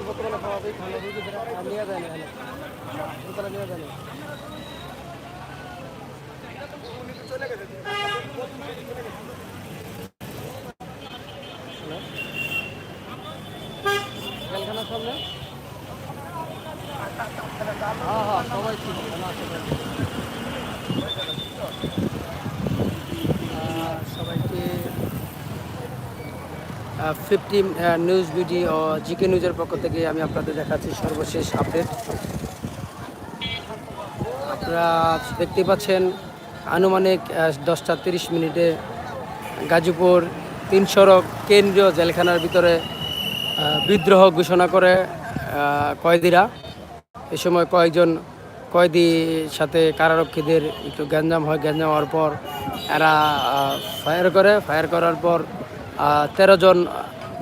বর্তমানে ভালো রুগীদের আর নেওয়া যায় না হ্যাঁ হ্যাঁ সবাই ছিল সবাইকে ফিফটি নিউজ বিডি ও জিকে নিউজের পক্ষ থেকে আমি আপনাদের দেখাচ্ছি সর্বশেষ আপডেট আপনারা দেখতে পাচ্ছেন, আনুমানিক দশটা তিরিশ মিনিটে গাজীপুর তিন সড়ক কেন্দ্রীয় জেলখানার ভিতরে বিদ্রোহ ঘোষণা করে কয়েদিরা। এ সময় কয়েকজন কয়েদি সাথে কারারক্ষীদের একটু গ্যাঞ্জাম হয়, গ্যাঞ্জাম হওয়ার পর এরা ফায়ার করে। ফায়ার করার পর তেরো জন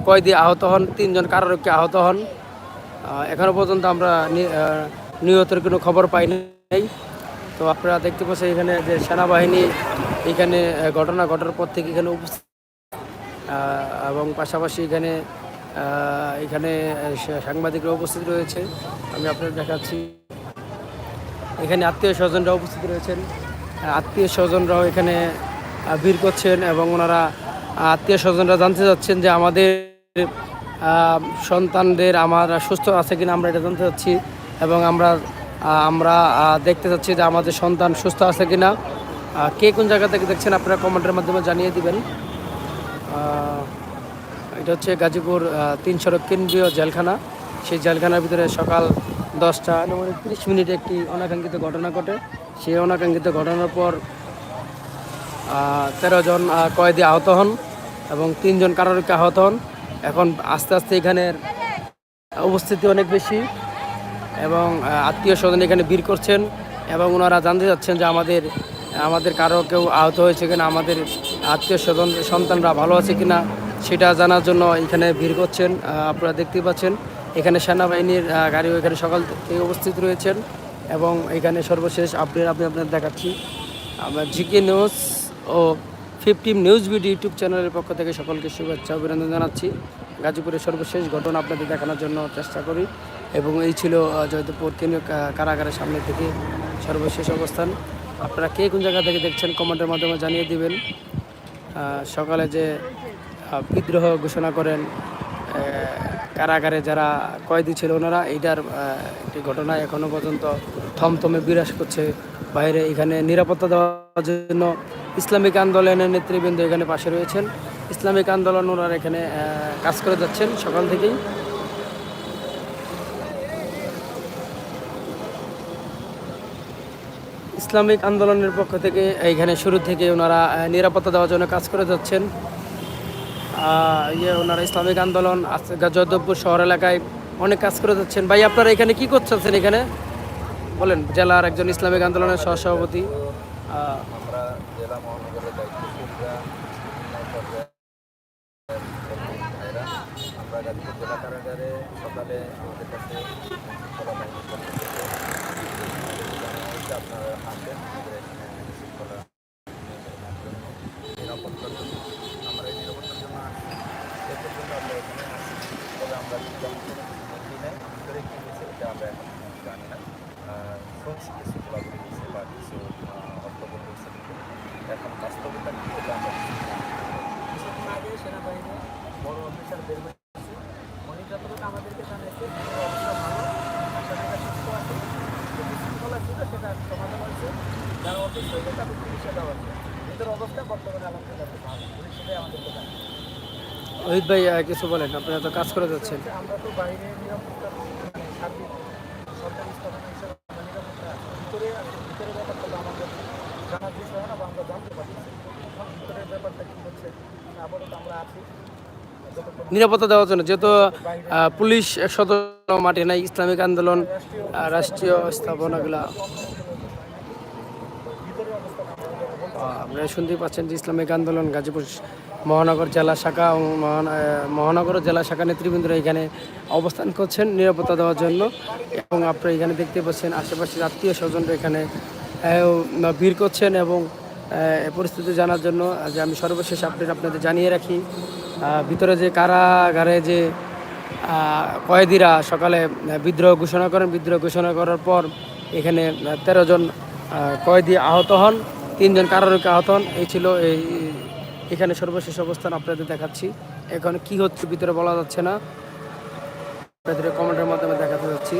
কয়েদি আহত হন তিনজন কারারক্ষী আহত হন। এখনও পর্যন্ত আমরা নিহতের কোনো খবর পাই নাই। তো আপনারা দেখতে পাচ্ছেন এখানে যে সেনাবাহিনী এখানে ঘটনা ঘটার পর থেকে এখানে উপস্থিত। এবং পাশাপাশি এখানে এখানে সাংবাদিকরা উপস্থিত রয়েছে। আমি আপনাদের দেখাচ্ছি। এখানে আত্মীয় স্বজনরা উপস্থিত রয়েছেন। আত্মীয় স্বজনরাও এখানে ভিড় করছেন এবং ওনারা আত্মীয় স্বজনরা জানতে চাচ্ছেন যে আমাদের সন্তানদের আমার সুস্থ আছে কিনা আমরা এটা জানতে চাচ্ছি এবং আমরা আমরা দেখতে চাচ্ছি যে আমাদের সন্তান সুস্থ আছে কিনা। কে কোন জায়গা থেকে দেখছেন আপনারা কমেন্টের মাধ্যমে জানিয়ে দিবেন। এটা হচ্ছে গাজীপুর তিন সড়ক কেন্দ্রীয় জেলখানা। সেই জেলখানার ভিতরে সকাল দশটা আনুমানিক তিরিশ মিনিটে একটি অনাকাঙ্ক্ষিত ঘটনা ঘটে। সেই অনাকাঙ্ক্ষিত ঘটনার পর তেরো জন কয়েদি আহত হন এবং তিনজন কারারক্ষী আহত হন। এখন আস্তে আস্তে এখানের উপস্থিতি অনেক বেশি এবং আত্মীয় স্বজন এখানে ভিড় করছেন এবং ওনারা জানতে চাচ্ছেন যে আমাদের আমাদের কারও কেউ আহত হয়েছে কিনা, আমাদের আত্মীয় স্বজন, সন্তানরা ভালো আছে কিনা, সেটা জানার জন্য এখানে ভিড় করছেন। আপনারা দেখতেই পাচ্ছেন। এখানে সেনাবাহিনীর গাড়িও এখানে সকাল থেকে উপস্থিত রয়েছেন এবং এখানে সর্বশেষ আপডেট আমি আপনাদের দেখাচ্ছি। আমরা জিকে নিউজ ও ফিফটিন নিউজ ভিডিও ইউটিউব চ্যানেলের পক্ষ থেকে সকলকে শুভেচ্ছা, অভিনন্দন জানাচ্ছি। গাজীপুরের সর্বশেষ ঘটনা আপনাদের দেখানোর জন্য চেষ্টা করি এবং এই ছিল জয়দেবপুর কেন্দ্রীয় কারাগারের সামনে থেকে সর্বশেষ অবস্থান। আপনারা কে কোন জায়গা থেকে দেখছেন কমেন্টের মাধ্যমে জানিয়ে দিবেন। সকালে যে বিদ্রোহ ঘোষণা করেন কারাগারে যারা কয়েদি ছিল ওনারা, এইটার একটি ঘটনা এখনও পর্যন্ত থমথমে বিরাজ করছে। বাইরে এখানে নিরাপত্তা দেওয়ার জন্য ইসলামিক আন্দোলনের নেতৃবৃন্দ এখানে পাশে রয়েছেন। ইসলামিক আন্দোলন ওনারা এখানে কাজ করে যাচ্ছেন সকাল থেকেই। ইসলামিক আন্দোলনের পক্ষ থেকে এইখানে শুরু থেকে ওনারা নিরাপত্তা দেওয়ার জন্য কাজ করে যাচ্ছেন। ইয়ে ওনারা ইসলামিক আন্দোলন জয়দেবপুর শহর এলাকায় অনেক কাজ করে যাচ্ছেন। ভাই, আপনারা এখানে কি করতেছেন এখানে? বলেন, জেলার একজন ইসলামিক আন্দোলনের সহসভাপতি। আপনারা আসেন আমাদের এখানে আমরা এই নিরাপত্তার জন্য আসি সে পর্যন্ত আমরা এখানে আসি তবে কী হয়েছে আমরা এখন জানি না শুনছি কিছু হয়েছে বা কিছু হট্টগোল হয়েছে এখন বাস্তবতা কী এটা আমরা। কিছুদিন আগে সেনাবাহিনী বড় অফিসার বের হয়েছে উনি যতটুকু আমাদেরকে জানিয়েছে অবস্থা ভালো আসামিরা সুস্থ আছে বিশৃঙ্খলা ছিল সেটা যারা অসুস্থ হয়েছে তাদের চিকিৎসা দেওয়া এদের অবস্থা বর্তমানে আলহামদুলিল্লাহ ভালো পুলিশ আমাদেরকে জানিয়েছে ওহিদ ভাই কিছু বলেন, আপনারা তো কাজ করে যাচ্ছেন। নিরাপত্তা দেওয়ার জন্য, যেহেতু পুলিশ সদস্য মাঠে নাই, ইসলামিক আন্দোলন রাষ্ট্রীয় স্থাপনাগুলা। আপনারা শুনতেই পাচ্ছেন যে ইসলামিক আন্দোলন গাজীপুর মহানগর জেলা শাখা আহ, মহানগর জেলা শাখা নেতৃবৃন্দরা এখানে অবস্থান করছেন নিরাপত্তা দেওয়ার জন্য এবং আপনারা এখানে দেখতে পাচ্ছেন আশেপাশের আত্মীয় স্বজনরা এখানে ভিড় করছেন এবং পরিস্থিতি জানার জন্য যে আমি সর্বশেষ আপডেট আপনাদের জানিয়ে রাখি। ভিতরে যে কারাগারে যে কয়েদিরা সকালে বিদ্রোহ ঘোষণা করেন বিদ্রোহ ঘোষণা করার পর এখানে তেরো জন কয়েদি আহত হন তিনজন কারারক্ষী আহত হন। এই ছিল এই এখানে সর্বশেষ অবস্থান আপনাদের দেখাচ্ছি। এখন কি হচ্ছে ভিতরে বলা যাচ্ছে না। আপনাদের কমেন্টের মাধ্যমে দেখাতে যাচ্ছি।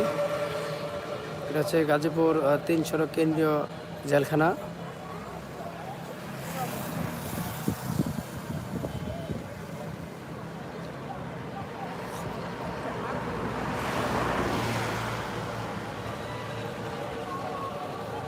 এটা হচ্ছে গাজীপুর তিন সড়ক কেন্দ্রীয় জেলখানা।